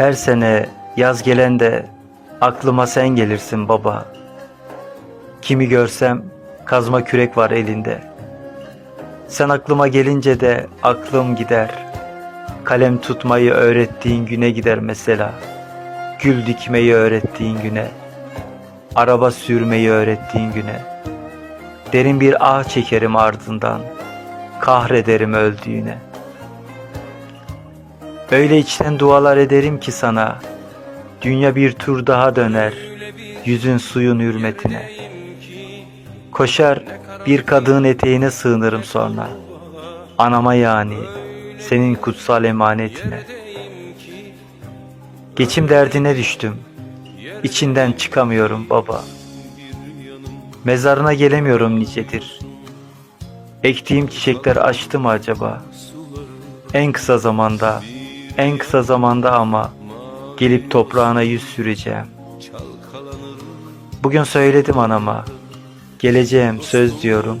Her sene yaz gelende aklıma sen gelirsin baba. Kimi görsem kazma kürek var elinde. Sen aklıma gelince de aklım gider. Kalem tutmayı öğrettiğin güne gider mesela. Gül dikmeyi öğrettiğin güne. Araba sürmeyi öğrettiğin güne. Derin bir ağ çekerim ardından. Kahrederim öldüğüne. Öyle içten dualar ederim ki sana. Dünya bir tur daha döner. Yüzün suyun hürmetine. Koşar bir kadının eteğine sığınırım sonra. Anama yani senin kutsal emanetine. Geçim derdine düştüm. İçinden çıkamıyorum baba. Mezarına gelemiyorum nicedir. Ektiğim çiçekler açtı mı acaba? En kısa zamanda, en kısa zamanda ama gelip toprağına yüz süreceğim. Bugün söyledim anama. Geleceğim söz diyorum.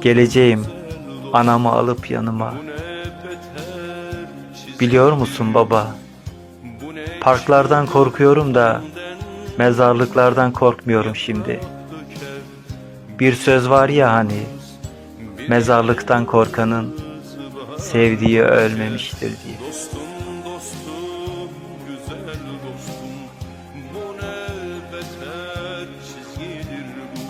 Geleceğim anamı alıp yanıma. Biliyor musun baba? Parklardan korkuyorum da mezarlıklardan korkmuyorum şimdi. Bir söz var ya hani mezarlıktan korkanın sevdiği ölmemiştir diye. Güzel dostum bu ne beter çizgidir bu